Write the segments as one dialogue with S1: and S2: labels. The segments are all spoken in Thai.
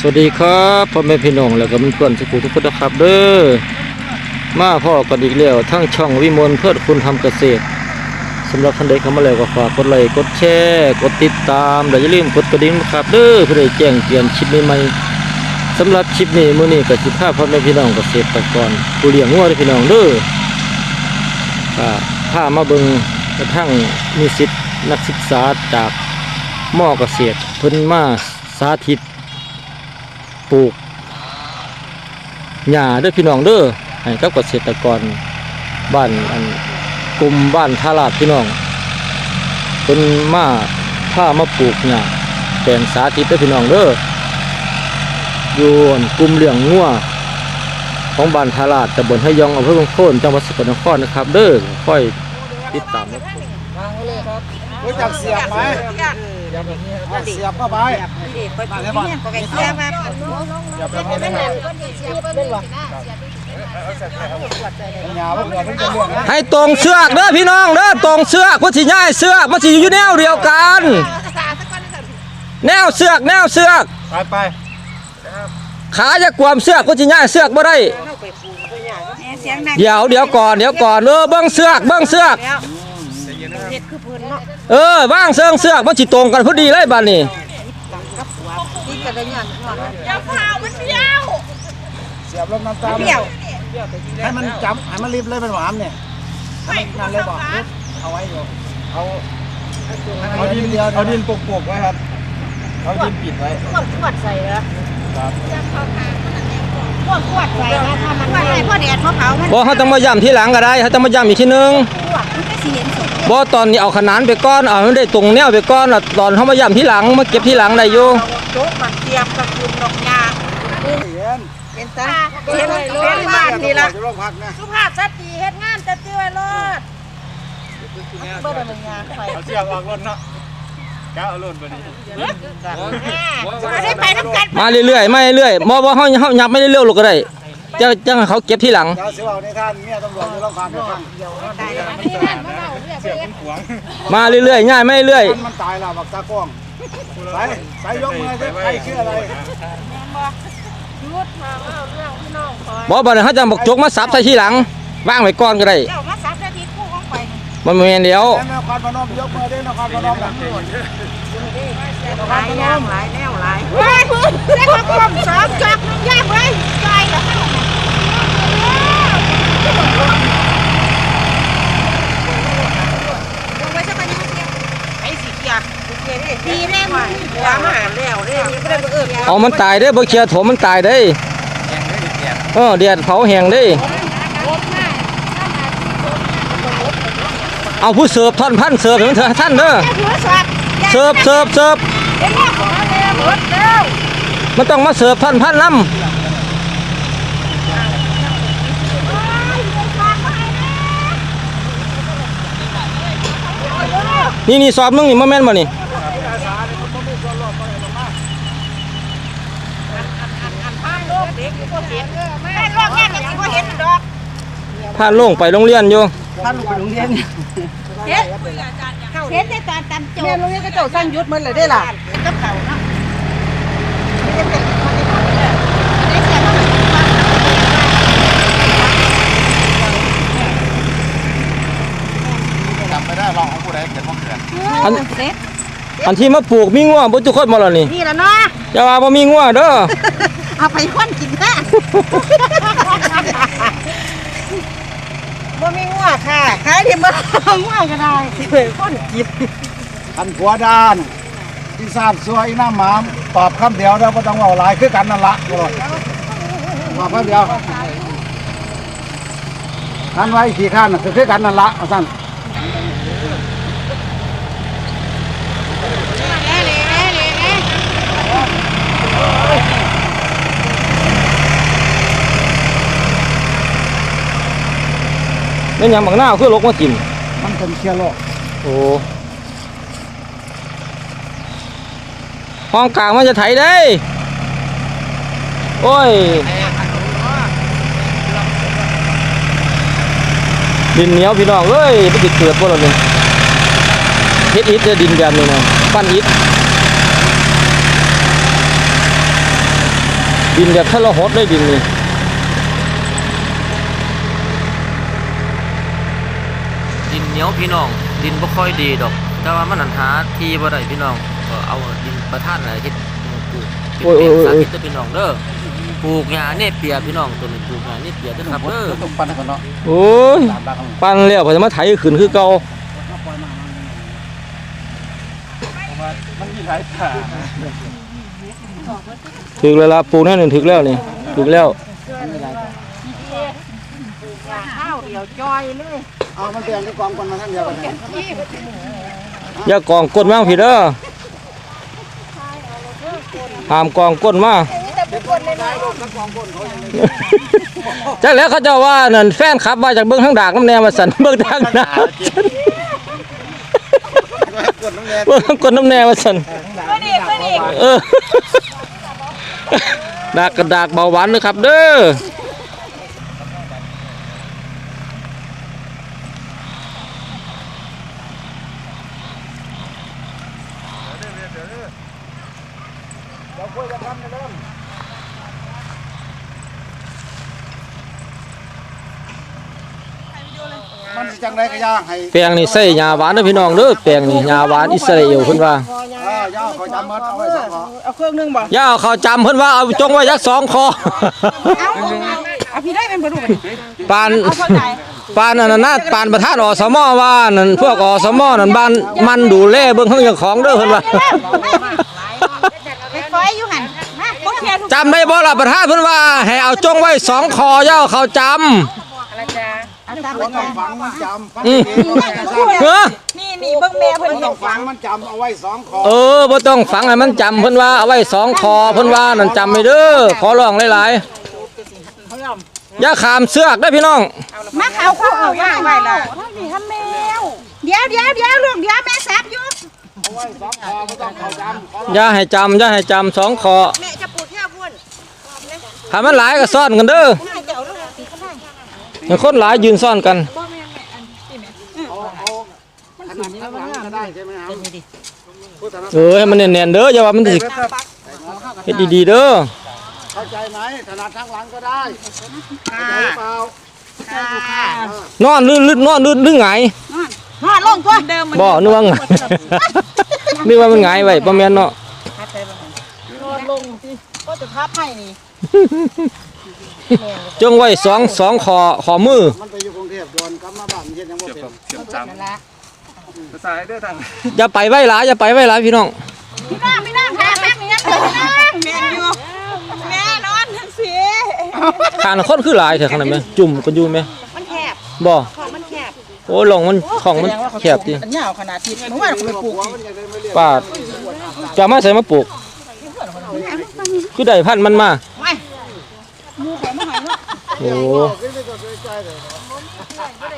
S1: สวัสดีครับพ่อแม่พี่น้องแล้วก็เพื่อนๆทุกผู้ทุกคนนะครับเด้อมาพ่อกันอีกแล้วทั้งช่องวิมลเพื่อคุณทำเกษตรสำหรับท่านใดเข้ามาแล้วก็ฝากกดไลค์กดแชร์กดติดตามและอย่าลืมกดกระดิ่งนะครับเด้อเพื่อได้แจ้งเตือนคลิปใหม่ๆสำหรับคลิปนี้มื้อนี้ก็สิพาพ่อแม่พี่น้องเกษตรกรผู้เลี้ยงงัวพี่น้องเด้อก็พามาเบิ่งกระทั่งมีสิทธิ์นักศึกษาจากมอเกษตรเพิ่นมาสาธิต ปลูกหญ้าด้อพี่น้องเด้อให้กับเกษตรกรบ้านอันกลุ่มบ้านทาราดพี่น้องเป็นมาผ้ามาปลูกหญ้าแปลงสาธิตด้อพี่น้องเด้ออยู่อันกลุ่มเลี้ยงงัวของบ้านทาราดตำบลหะยองอำเภอบางโคนจังหวัดสกลนครนะครับ เด้อค่อยติดตามนะค
S2: รู้จักเสียบไหม เอาเสียบเข้าไปเป็นยาว่าเกิดเป็นเรื่องนะ
S1: ให้ตรงเสือกเด้อพี่น้องเด้อตรงเสือกมันสิง่ายเสือกมันสิอยู่แนวเดียวกันแนวเสือกแนวเสือก
S2: ไปไป
S1: ขาจะกวมเสือกก็สิง่ายเสือกบ่ได้เดี๋ยวเดี๋ยวก่อนเดี๋ยวก่อนเออเบิ้งเสือกเบิ้งเสือกเออบ้างเสือกเสือกมันสิตรงกันพอดีเลยบัดนี้
S2: เสียบลงน้ำตาลให้มันจับให้มันรีบเลยเป็นหวานเนี่ยให้มันนั่นเลยบอกเอาไว้อยู่เอาเอาดินเดียวเอาดินปกๆไว้ครับเอาดินปิดไว้
S3: ขวดขวดใส่เหรอข วดขวดใส่นะถ้ามันไม่ให้พ่อแดดพ่อเผามัน
S1: บ่เขาต้องมาย้ำทีหลังก็ได้เขาต้องมาย้ำอีกทีนึง
S3: ขวดมันก็สิเห็นสุด
S1: บ่ตอนนี้เอาขนานไปก้อนเอาให้ได้ตรงแนวไปก้อนแล้วตอนเขามาย้ำทีหลังมาเก็บทีหลังได้อยู่
S3: โจ๊กมันเตรียมกับคุณดอกยา
S2: เห็น
S3: เป็นตาเป็นเป็นบ้านนี่ละ
S2: จะร่วงพักนะ
S3: สุภาพสตรีเฮ็ดงานจะตื้อไว้รอดเบิ่งมันงานไป
S2: เอาเสียบออกรถเนาะก้าเอารถ ไปนี่
S3: ไม่ได้ไปน้ำกัน
S1: มาเรื่อยๆมาเรื่อยๆบ่บ่เฮาเฮายับไม่ได้เร็วหรอกก็ได้จะจังให้เขาเก็บทีหลัง
S2: เดี๋ยวเสียบเอาในท่านเมียตำรวจจะร่วงพักกันเสียบเป็นขวาง
S1: มาเรื่อยๆง่ายไม่เรื่อย
S2: มันตายแล้วบักตากล้องใส่ใส่ยกมือใครชื่ออะไร
S3: ยุดมาเอาเรื่องพี่น้องคอย
S1: บ่บ่ได้เขาจะบอกจกมาสับใส่ทีหลังวางไว้ก่อนก็ได้
S3: เจ้ามาสับนาทีคู่ของไป
S1: มันบ่แม่นเดียว
S2: นครพนมยกมือได้นครพนมแบบนี้
S3: หลายย่างหลายแนวหลายเฮ้ยเรียกว่ากลมสองจักย่างเลยไอ้สิเกียดีเร่งหัวมาแล้วเร่งยังไม่ได้เอิบ
S1: เอามันตายเด้บ่เคียโถมมันตายเด้เออเดียดเผาแห้งเด้ เอาผู้เสิร์ฟท่อนพันเสิร์ฟให้มันเถอะท่านเด้อเสิร์ฟเสิร์ฟเสิร์ฟ
S3: มั
S1: นต้องมาเสิร์ฟท่อนพันน้ำนี่นี่สอบมึงนี่มาแม่นบ่นี่
S3: ห้านโลกแง่กันสิก็เห็นดอก
S1: พาลงไปโรงเรียนอยู่
S2: ท่านไปโรงเรียน
S3: เห็นเห็นได้ตอนตำโจ
S4: แม่โรงเรียนก็เจ้าสร้างยุทธมันเลยได้ล่ะ
S3: กับเขาเนาะ
S2: จำไม่ได้ลองของผู้ใดเกิดบ่เกิด
S1: อันอันที่มาปลูกมีงัวบ่ทุกคนบ่ล่ะนี่
S3: นี่ละเนาะ
S1: อย่าว่าบ่มีงัวเด้อ
S3: เอาไปค้นกินแท้ บ่มีงัวค่ะขายที่บ่งัวก็ได้คนกิน
S2: อันผัวด้านที่ทราบสวยน้าหมามตอบคำเดียวแล้วก็ต้องเอาหลายคือกันนั่นละตอบคำเดียวท่านไว้ขี่ข้านคือกันนั่นละสั้น
S1: นหยังบักหน้าวคือลกมากิน
S2: มันเป็นเชื้อโรค
S1: โอ้ห้องกลางมันจะไถได้ โอ้ย ดินเหนียวพี่น้องเอ้ยมันติดเกิดบ่ล่ะนี่เฮ็ดอิฐเด้อดินแบบนี้นะปั้นอิฐดินแบบทะเลาะหดเลยดินนี่ดิน เหนียวพี่น้อง ดินบ่ค่อยดีดอก แต่ว่ามันหันหาที่บ่ได้พี่น้องก็เอาดินประทานอะไรเฮ็ดปลูกโอ้ยโอ้ยโอ้ยพี่น้องเด้อปลูกหญ้าเนี่ยเปียพี่น้องตัวนี้ปลูกหญ้าเนี่ยเปียเด้อครับเด้อ
S2: ต้องปั่นกันเนาะ
S1: โอ้ย
S2: ตามบ้านเขา
S1: ปั้นแล้วพอจะมาไถขึ้นคือเก่า
S2: มันมีหลายขา
S1: ถึกแล้วล่ะปลูกนั่นนี่ถึกแล้วนี่ถึกแล้ว
S3: ข้าวเดียวจอยเลย
S2: เอามันเปลี่ยนที่กองกันมาทั้งเดียวกันเนี่ย
S1: อย่ากองก้นมาพี่เด้อห้ามกองก้นมาจักแล้วเขาเจ้าว่านั่นแฟนคลับมาจากเบิ่งทางดากน้ำแนวมาสั่นเบิ่งทางหน้าก
S2: ดน้ำแดง
S1: เบิ่งทางก้นน้ำแนวมาสั่น
S3: มาดิมาดิ
S1: เออดากกระดากเบาหวานนะครับ เด้อ
S2: เราคุยกันกันเริ่มมันสิจังไดก็ย่างให้
S1: แปลงนี่ใส่หญ้าหวานเด้อพี่น้องเด้อแปลงนี่หญ้าหวานอิสราเอลเพิ่นว่า
S2: เออย่าเขาจำมัดเอาไว้สองขอ
S4: เอาเครื่องนึงบ่
S1: ย่าเอาเขาจำเพิ่นว่าเอาจงไว้ยักสองคอ
S4: เอาเอาพี่ได้เป็นบ่รู้กัน
S1: ปาน
S4: เอาเข้าใจ
S1: ปานนั่นน่ะนะปานประธานอสมว่านั่นพวกอสมนั่นบ้านมันดูแลเบิ่งของเจ้าของเด้อเพิ่นว่า
S3: ไปคอยอยู่หันมาบ่แค่ทุก
S1: จำได้บ่ล่ะประธานเพิ่นว่าให้เอาจงไว้สองคอย่าเอาเขาจำ
S3: เอาตาม
S2: บ่
S3: ไป
S2: ต้องฝังมันจำฟัง
S1: อืม
S2: ดีๆบ่ต้องฝัง
S1: เออ
S3: นี่นี่เบิ่งแม่เพิ่น
S2: บ่ต้องฝังมันจำเอาไว้สองขอ
S1: เออบ่ต้องฝังให้มันจำเพิ่นว่าเอาไว้สองคอเพิ่นว่านั่นจำไว้เด้อขอร้องหลายๆ อย่าขามเสือกเด้อพี่น้อง
S3: มาเขาเขาเอาย่างไว้ล่ะนี่ทำแมวเดี๋ยวเดี๋ยวเดี๋ยวลูกเดี๋ยวแม่ซับอยู่
S2: เอาไว้สองขอบ่ต้องเขาจำขอ
S1: อย่าให้จำอย่าให้จำสองคอ
S3: แม่จะปลูกแค่พุ่น
S1: ถ้ามันหลายก็ซ่อนกันเด้อ
S3: ให้เจ้าลูกสิก็ได้
S1: ให้คนหลายยืนซ่อนกัน
S2: เอาเอาขนาดข้างหลังก็ได้ใช่ไหมครับพูดถนัด
S1: เออให้มันแน่นๆเด้ออย่าว่ามันสิเฮ็ดดีๆเด้อ
S2: เข้าใจไหมถนัดข้างหลังก็ได้เข้าใจหรือเปล่า
S3: ค่ะ
S1: นอนลื่นลื่นนอนลื่นลื่นหงาย
S3: ฮอดลงตัวเดิม
S1: บ่นึกว่าหงาย นึกว่ามันหงายไว้บ่แม่นเนาะ
S4: นอนลงสิก็จะทับให้นี่
S1: จงไว้สองสองคอขอมือ
S2: มันไปอยู่กรุงเทพโดนกลับมาบ้านเฮ็ดหยังบ่เป็น
S5: ภาษาเด้อทาง
S1: อย่าไปไว้หลายอย่าไปไว้หลายพี่น้อง
S3: พี่น้องพี่น้องค่ะแป๊บนึงนะพี่น้องแม่อยู่แม่นอนทั้งสี
S1: ทานคนคือหลายเถอะข้างในแม่จุ่มกันอยู่แม่
S3: มันแคบ
S1: บ่
S3: ของมันแคบ
S1: โอ้ลงมันของมันแคบดิ
S4: อันยาวขนาดที่เมื่อวานเราไปปลูกอีก
S1: ปาดจะมาใส่มาปลูก คือได้พันธุ์มันมาโอ้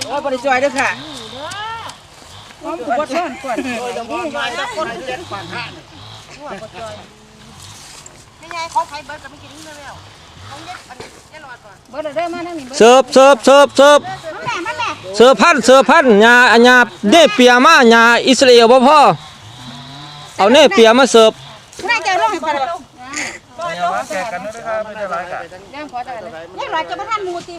S4: โอ้ยบริจอยเด้อค่ะพร้อมกูบ่ซ่อนก่อน
S3: ไม่ไงของไผเบิร์ดก็ไม่กินนี่แล้วของเย็ดอัน เสิ
S1: ร์ฟเสิร์ฟเสิร์ฟเสิร์ฟเสิร์ฟพันเสิร์ฟพันธุ์ญาอัญญาเนเปียมาญาอิสราเอลบ่พอเอาเนเปียมาเสิร์ฟ
S3: น่าจะลงให้ก่อน
S5: แจกกันด้วยครับไม่ได้ไรกัน
S3: นี่รอจะมาทันมูติ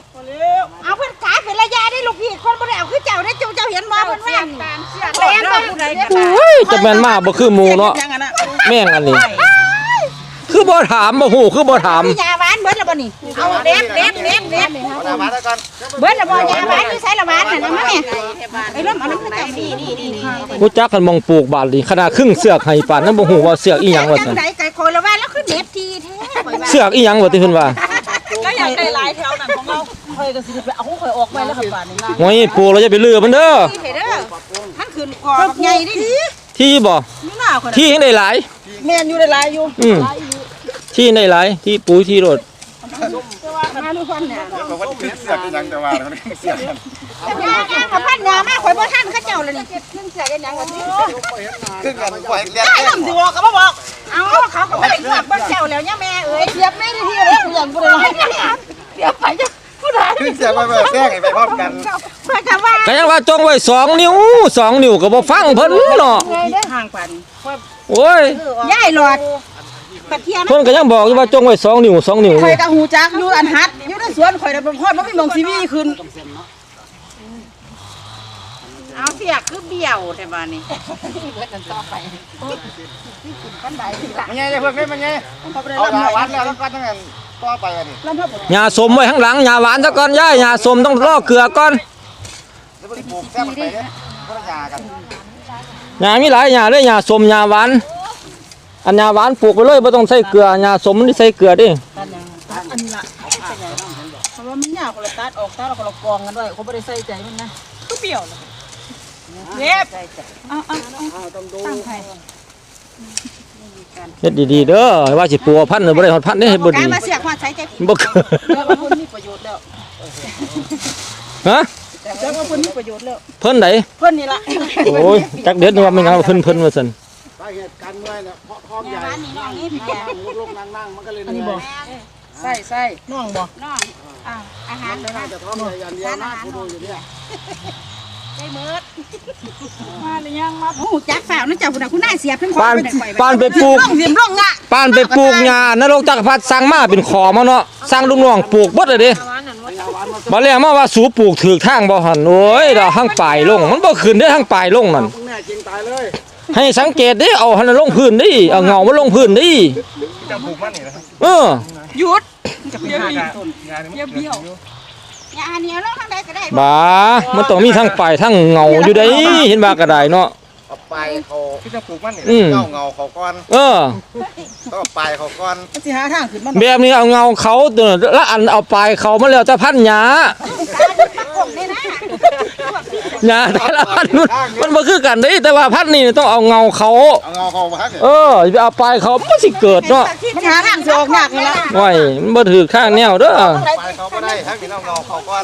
S3: เอาเพิ่อนขายเป็นระยะได้ลูกพี่คนบ่ได้เอาคือเจ้าได้เจ้าเจ้าเห็นบ่เพิ่อนว่าแรงบ่ผู้ใดก็ได้
S1: ยจะแม่นมากบ่คือมูเนาะแม่งอันนี้คือบ่ถามบ่ฮู้คือบ่ถาม
S3: ยาหวา บิดแล้วบ่นี่เอาเด็ดเด็ดเด็ดเด็ด
S2: เอามาแล้วกัน
S3: เบิดแล้วบ่ยาหวานอยู่ไสละหวานน่ะนะแม่ไอ้ลมเอาน้ำเจ้านี่นี่นี่นี่
S1: รู้จักกันมองปลูกบาดนี่ขนาดครึ่งเสือกให้ปานนั้นบ่ฮู้ว่าเสือกอีหยังว่า
S3: จั
S1: ซั่
S3: ง
S1: น
S3: ได๋ไก่คอยละว่าแล้วคือเด็ดทีแท้ข่อยว่า
S1: เสือกอีหยังว่าที่เพิ่นว่า
S4: ก็อยากได้หลายแถวนั้นของเราคอยก็สิไปเอาของข่อยออกไปแล้วครับป่านนี้
S1: โอ้ยปลูกแล้วอย่าไปลือมันเด้อ
S3: ที่เด้อท่านขึ้นคอบักใหญ่ดิ
S1: ที่บ่
S4: นี่หน้าข่อย
S1: ที่ยังได้หลาย
S4: แม่นอยู่ได้หลายอยู่
S1: อืมที่ได้หลายที่ปุ๋ยที่รถ
S3: มาทุ กคนเนี่ย
S5: บอกว่าเสียกันยังแต่ว่าเสียกัน
S3: ยาย่างมาพันยามาข่อยบ่ทันเขาเจ้าเลยนี่ขึ้นเสียกันยังว่าสิ
S2: ขึ้นกันปล่อยเรียน
S3: ได้ลำสิบอกก็บ่บอกเอาเขาก็บ่ได้ควบบ่เจ้าแล้วย่าแม่เอ้ยเสียบไม่ได้ที่เลยอย่างบ่ได้เดี๋ยวไปจะผู้ใด
S2: ขึ้นเสียไปเบิดแท่งไปพร้อมกัน
S3: เพิ่นว่า
S1: ก็ยังว่าจงไว้สองนิ้วสองนิ้วก็บ่ฟังเพิ่นเนาะ
S4: ทางป่าน
S1: โอ้ย
S3: ยายหลอดเพิ่
S1: นก็ยังบอกอยู่ว่าจงไว้สองนิ้วสองนิ้ว
S4: ข่อยกับหูจักอยู่อันฮัด สวนข่อยน่ะเป็นฮอดบ่มีหมองซีวีขึ้น
S3: เอาเสียคือเบี้ยวแต่บ้านนี้
S2: มันไงเพิ่งได้มันไงเอายาวัดแล้วแล้วก็ตั้งแต่ต่อไปอันนี้
S1: หญ้าสมไว้ข้างหลังหญ้าหวานซะก่อนยายหญ้าสมต้องรอเกลือก่อน
S2: แล้วมันปลูกแซ่บไปเนี่ยก็ยากัน
S1: หญ้ามีหลายหญ้าเลยหญ้าสมหญ้าหวานอันหญ้าหวานปลูกไปเลยบ่ต้องใส่เกลือหญ้าสมมันสิใส่เกลือ เดิ
S4: อันนี้ล่ะเพราะว่ามันยาวคนละตัดออกตัดออกคนละกองกันด้วยเขาบ่ได้ใส่ใจมันนะก็เปรี้ยวเลยเย็บ
S1: เฮ็ดดีๆเด้อว่าสิปัวพันธุ์น่ะบ่ได้ฮอดพันธุ์เด้เฮ็ดบ่
S3: กา
S1: ดี
S3: รมาเสียความใช้ใจผิด
S1: บ่เกิด
S4: แล้วว่าเพิ่นมีประโยชน์แล้ว
S1: ฮะ
S4: แล้วว่าเพิ่นมีประโยชน์แล้ว
S1: เพิ่นไหน
S4: เพิ่นนี่ล่ะ
S1: โอ้ยจักเด็ดว่ามันงานเพิ่นเพิ่นว่าซั่น
S2: สาเหตุการเมื่อยเนี่ยเพราะท้องใหญ่
S3: ร้านนี้น้องนี่พี่แก
S2: ลูกนั่งนั่งมันก็เลยเหนื่อย
S4: ใส่ใส่น้องบ่
S3: น้องอ่าอาหาร
S2: ไม่น่าจะท้องใหญ่อย่างเดียวนะกูดูอยู่เนี่ย
S3: ได้เมิด
S4: มาหรือยังมา
S3: โอ้จักฝ่าวนั่นเจ้าคุณน่ะคุณนายเสียบทั้ง
S1: ปานปานไปปลูก
S4: ลงสิมลงงะ
S1: ปานไปปลูกหญ้านรกจักรพรรดิสั่งมาเป็นขอมาเนาะสั่งลูกน้องปลูกเบิดเลยเด้บ่แล้วมาว่าสูปลูกถูกทางบ่หั่นโอ้ยดอกทางปลายลง มันบ่ขึ้นได้ทางปลายลงนั่น
S2: มึงแน่จริงตายเลย
S1: ให้สังเกตดิเอาหันลงพื้นดิเอาเงามาลงพื้นดิ
S5: จะปลูกมันนี่นะครับ
S1: เออ
S4: หยุด
S5: งานนี้เบี้ยว
S3: อย่าอันนี้เราทางใดก็ได้
S1: บามันต้องมีทั้งปลายทั้งเงาอยู่ได้เห็นบ่ก็ได้เนาะ
S2: เอาไปเขา
S5: ที่จะปลูกมันนี่
S1: อืม
S2: เงาเงาเขาก้อน
S1: เออ
S2: ต้องเอาไปเขาก้อน
S4: มันสิหาทางขึ้นมัน
S1: แบบนี้เอาเงาเขาตัวนั้นละอันเอาปลายเขามาแล้วจะพันหญ้า
S3: ผมนี่นะ
S1: หญ้าแต่ละพันมันมันบ่คือกันเด้แต่ว่าพันธุ์นี่ต้องเอาเงาเขา
S2: เอาเงาเขาพักเนี่ย
S1: เอออย่าไปเอาปลายเขามันสิเกิดเนาะ
S4: มันหาทางสิออกยากนี่ล่ะ
S1: ไว้มันบ่ถือข้างแนวเด้อ
S2: ไปเขาไม่ได้ทั้งนี้เอาเงาเขาก้อน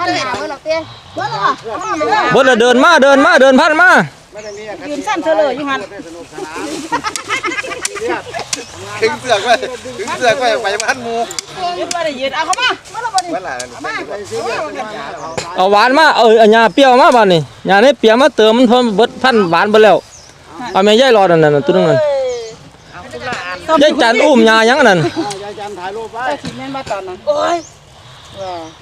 S3: ท่านหนาวหรอกเตี้ย
S1: เบิดแล้วเดินมาเดินมาเดินพันมา
S2: ไม่ได้มี
S4: ยืนสั้นเธอเลยอยู่หั่น
S2: สนุกสนานถึงเสือกไว้ถึงเสือกไว้ไปมันหมู
S4: ยืนบ่ได้ยืนเอาเข้ามามาแล้วบ่นี่
S2: เมื่อไหร่ไปซื้อเสือก
S1: เอาหวานมาเออเอาหญ้าเปรี้ยวมาบัดนี้หญ้านี่เปรี้ยวมาเติมมันพอเบิดพันธุ์หวานเบิดแล้วเอาแม่ยายรอนั่นน่ะตัวนึงนั่นยายจันอุ้มหญ้าหยังนั่น
S2: ยายจันถ่ายรูปไว้
S4: สิแม่นมาตอนนั้นโอ้ย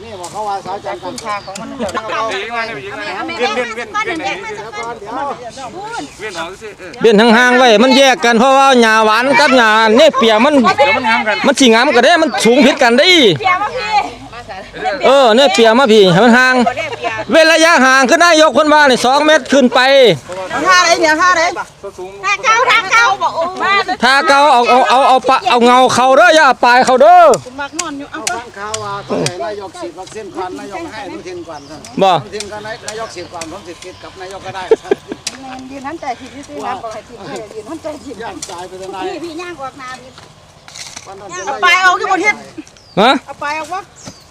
S2: นี่บอกเขาว่าสาวจันกัน
S4: ทาของมัน
S5: เอาไปยิงมาเนี่ยไปยิงมาเวียนเวียนเวียนเวียนไหน
S2: ก่อนเวี
S5: ยนเอาสิเวี
S1: ยนห่างๆไว้มันแยกกันเพราะว่าหญ้าหวานกับหญ้าเนี่ยเปียมัน
S5: มันมัน
S1: สิงามกันได้มันสูงผิดกันได้
S4: เอ
S1: อเนี่ยเปียมาพี่ให้มันห่าง เว้นระยะห่างขึ้นนายกคนว่านี่2เมตรขึ้นไป
S4: ท่าไหนเนี่ยท่าไหน
S5: ตัวสูง
S3: ทางเก้าทางเก้าบอกโอ้มา
S1: ถ้าเกาเอาเอาเอาเอาปะเอาเงาเขาเด้ออย่าปลายเขาเด้อ
S4: มักนอนอยู่เอา
S2: เอาฟังข่าวว่าเขาให้นายกฉีดวัคซีนก่อนนายกให้อนุทินก่อนท่าน
S1: บ่
S2: อนุทินก็นายกฉีดก่อนผมสิติดกับนายกก็ได้
S4: ยืนหันใจผิดที่น้ำบ่ให้ผิดยืนหันใจผิด
S2: ย่างตายไปทนาย
S3: พี่พี่ย่างออกนาพี่
S2: วันนั้น
S4: เอาไปเอาที่บ่เฮ็ด
S1: ฮะ
S4: เอาไปเอาวะ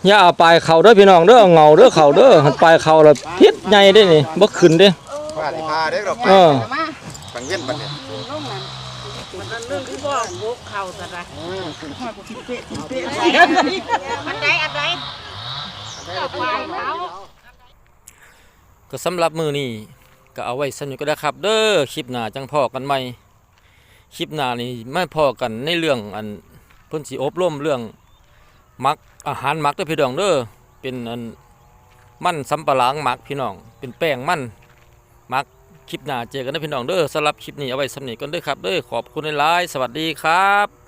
S1: อย่าเอาปลายเขาเด้อพี่น้องเด้อเอาเงาเด้อเขาเด้อหันปลายเขาแล้วพิษใหญ่ได้นี่บ่ขึ้นเด้
S2: ว่าสิพาเด็กดอก
S1: เออ
S3: มา
S2: ปังเวียนปันเนี่ย
S3: เรื่องที่บอกวกเข่าซะนะอันใดอันใดควายเขา
S1: ก็สำหรับมือนี้ก็เอาไว้สนุกก็ได้ครับ เด้อคลิปหน้าจังพอกันใหม่คลิปหน้านี่ไม่พอกันในเรื่องอันเพิ่นสิอบรมเรื่องมักอาหารมักเด้อพี่น้องเด้อเป็นอันมันสำปะหลังมักพี่น้องเป็นแป้งมัน มักคลิปหน้าเจอกันเด้อพี่น้องเด้อสำหรับคลิปนี้เอาไว้สำนีก่อนเด้อครับเด้อขอบคุณหลายสวัสดีครับ